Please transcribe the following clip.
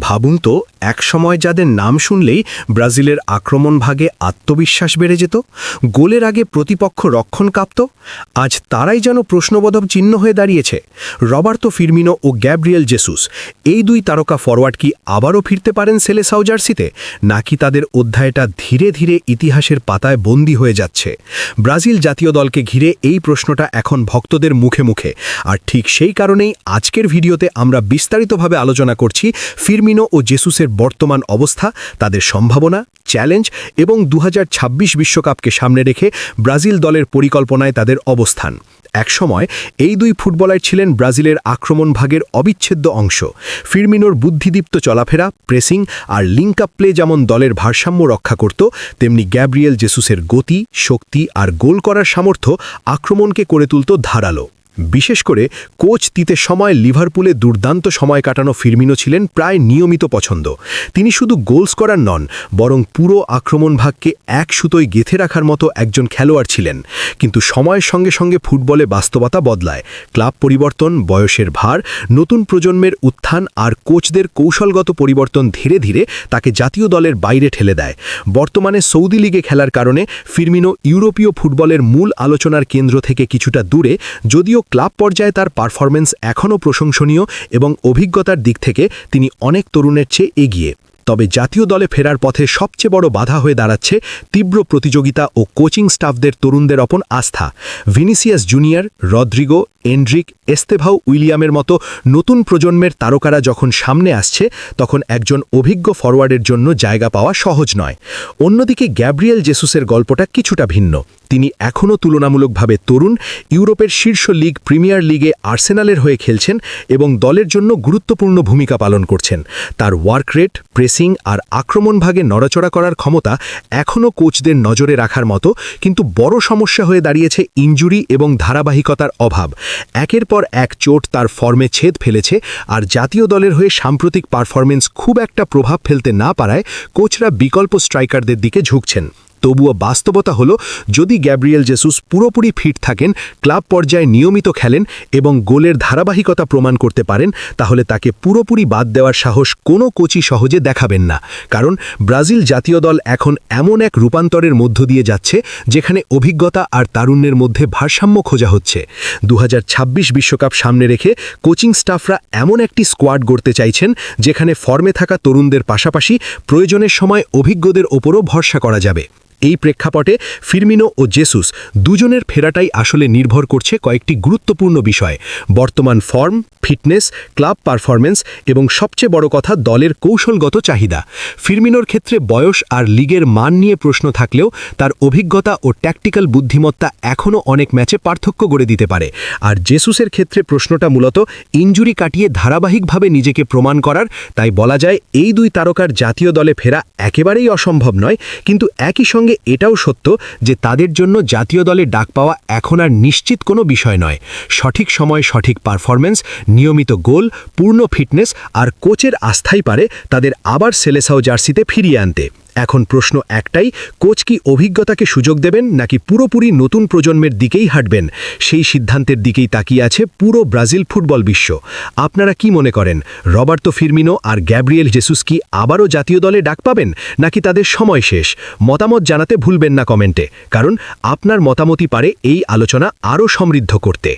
ভাবুন তো একসময় যাদের নাম শুনলেই ব্রাজিলের আক্রমণ ভাগে আত্মবিশ্বাস বেড়ে যেত, গোলের আগে প্রতিপক্ষ রক্ষণ কাঁপত, আজ তারাই যেন প্রশ্নবোধক চিহ্ন হয়ে দাঁড়িয়েছে, রবার্তো ফিরমিনো ও গ্যাব্রিয়েল জেসুস। এই দুই তারকা ফরওয়ার্ড কি আবারও ফিরতে পারেন সেলেসাও জার্সিতে, নাকি তাদের অধ্যায়টা ধীরে ধীরে ইতিহাসের পাতায় বন্দী হয়ে যাচ্ছে? ব্রাজিল জাতীয় দলকে ঘিরে এই প্রশ্নটা এখন ভক্তদের মুখে মুখে। আর ঠিক সেই কারণেই আজকের ভিডিওতে আমরা বিস্তারিতভাবে আলোচনা করছি ফিরমিনো ও জেসুসের বর্তমান অবস্থা, তাদের সম্ভাবনা, চ্যালেঞ্জ এবং দু বিশ্বকাপকে সামনে রেখে ব্রাজিল দলের পরিকল্পনায় তাদের অবস্থান। একসময় এই দুই ফুটবলার ছিলেন ব্রাজিলের আক্রমণ ভাগের অবিচ্ছেদ্য অংশ। ফিরমিনোর বুদ্ধিদীপ্ত চলাফেরা, প্রেসিং আর লিঙ্ক আপ প্লে যেমন দলের ভারসাম্য রক্ষা করত, তেমনি গ্যাব্রিয়েল জেসুসের গতি, শক্তি আর গোল করার সামর্থ্য আক্রমণকে করে তুলত ধারালো। বিশেষ করে কোচ তিতে সময় লিভারপুলে দুর্দান্ত সময় কাটানো ফিরমিনো ছিলেন প্রায় নিয়মিত পছন্দ। তিনি শুধু গোলস করার নন, বরং পুরো আক্রমণ ভাগকে এক সুতোয় গেথে রাখার মতো একজন খেলোয়াড় ছিলেন। কিন্তু সময়ের সঙ্গে সঙ্গে ফুটবলে বাস্তবতা বদলায়। ক্লাব পরিবর্তন, বয়সের ভার, নতুন প্রজন্মের উত্থান আর কোচদের কৌশলগত পরিবর্তন ধীরে ধীরে তাকে জাতীয় দলের বাইরে ঠেলে দেয়। বর্তমানে সৌদি লিগে খেলার কারণে ফিরমিনো ইউরোপীয় ফুটবলের মূল আলোচনার কেন্দ্র থেকে কিছুটা দূরে, যদিও ক্লাব পর্যায়ে তার পারফরমেন্স এখনও প্রশংসনীয় এবং অভিজ্ঞতার দিক থেকে তিনি অনেক তরুণের চেয়ে এগিয়ে। তবে জাতীয় দলে ফেরার পথে সবচেয়ে বড় বাধা হয়ে দাঁড়াচ্ছে তীব্র প্রতিযোগিতা ও কোচিং স্টাফদের তরুণদের অপন আস্থা। Vinicius Junior, Rodrigo Endrick Estevao উইলিয়ামের মতো নতুন প্রজন্মের তারকারা যখন সামনে আসছে, তখন একজন অভিজ্ঞ ফরওয়ার্ডের জন্য জায়গা পাওয়া সহজ নয়। অন্যদিকে গ্যাব্রিয়েল জেসুসের গল্পটা কিছুটা ভিন্ন। তিনি এখনও তুলনামূলকভাবে তরুণ, ইউরোপের শীর্ষ লীগ প্রিমিয়ার লিগে আর্সেনালের হয়ে খেলছেন এবং দলের জন্য গুরুত্বপূর্ণ ভূমিকা পালন করছেন। তার ওয়ার্ক রেট, প্রেসিং আর আক্রমণ ভাগে নড়াচড়া করার ক্ষমতা এখনও কোচদের নজরে রাখার মতো, কিন্তু বড় সমস্যা হয়ে দাঁড়িয়েছে ইঞ্জুরি এবং ধারাবাহিকতার অভাব। একের পর এক চোট তার ফর্মে ছেদ ফেলেছে আর জাতীয় দলের হয়ে সাম্প্রতিক পারফরমেন্স খুব একটা প্রভাব ফেলতে না পারায় কোচরা বিকল্প স্ট্রাইকারদের দিকে ঝুঁকছেন। তবুও বাস্তবতা হল, যদি গ্যাব্রিয়েল জেসুস পুরোপুরি ফিট থাকেন, ক্লাব পর্যায়ে নিয়মিত খেলেন এবং গোলের ধারাবাহিকতা প্রমাণ করতে পারেন, তাহলে তাকে পুরোপুরি বাদ দেওয়ার সাহস কোনো কোচই সহজে দেখাবেন না। কারণ ব্রাজিল জাতীয় দল এখন এমন এক রূপান্তরের মধ্য দিয়ে যাচ্ছে, যেখানে অভিজ্ঞতা আর তারুণ্যের মধ্যে ভারসাম্য খোঁজা হচ্ছে। দু বিশ্বকাপ সামনে রেখে কোচিং স্টাফরা এমন একটি স্কোয়াড গড়তে চাইছেন, যেখানে ফর্মে থাকা তরুণদের পাশাপাশি প্রয়োজনের সময় অভিজ্ঞদের ওপরও ভরসা করা যাবে। এই প্রেক্ষাপটে ফিরমিনো ও জেসুস দুজনের ফেরাটাই আসলে নির্ভর করছে কয়েকটি গুরুত্বপূর্ণ বিষয়। বর্তমান ফর্ম ফিটনেস, ক্লাব পারফরমেন্স এবং সবচেয়ে বড় কথা, দলের কৌশলগত চাহিদা। ফিরমিনোর ক্ষেত্রে বয়স আর লিগের মান নিয়ে প্রশ্ন থাকলেও তার অভিজ্ঞতা ও ট্যাকটিক্যাল বুদ্ধিমত্তা এখনও অনেক ম্যাচে পার্থক্য গড়ে দিতে পারে। আর জেসুসের ক্ষেত্রে প্রশ্নটা মূলত ইঞ্জুরি কাটিয়ে ধারাবাহিকভাবে নিজেকে প্রমাণ করার, তাই বলা যায় এই দুই তারকার জাতীয় দলে ফেরা একেবারেই অসম্ভব নয়, কিন্তু একই সঙ্গে এটাও সত্য যে তাদের জন্য জাতীয় দলে ডাক পাওয়া এখন আর নিশ্চিত কোনো বিষয় নয়। সঠিক সময় সঠিক পারফরমেন্স নিয়মিত গোল, পূর্ণ ফিটনেস আর কোচের আস্থাই পারে তাদের আবার সেলেসাও জার্সিতে ফিরিয়ে আনতে। এখন প্রশ্ন একটাই, কোচ কি অভিজ্ঞতাকে সুযোগ দেবেন নাকি পুরোপুরি নতুন প্রজন্মের দিকেই হাঁটবেন? সেই সিদ্ধান্তের দিকেই তাকিয়ে আছে পুরো ব্রাজিল ফুটবল বিশ্ব। আপনারা কি মনে করেন, রবার্তো ফিরমিনো আর গ্যাব্রিয়েল জেসুস কি আবারও জাতীয় দলে ডাক পাবেন নাকি তাদের সময় শেষ? মতামত জানাতে ভুলবেন না কমেন্টে, কারণ আপনার মতামতই পারে এই আলোচনা আরও সমৃদ্ধ করতে।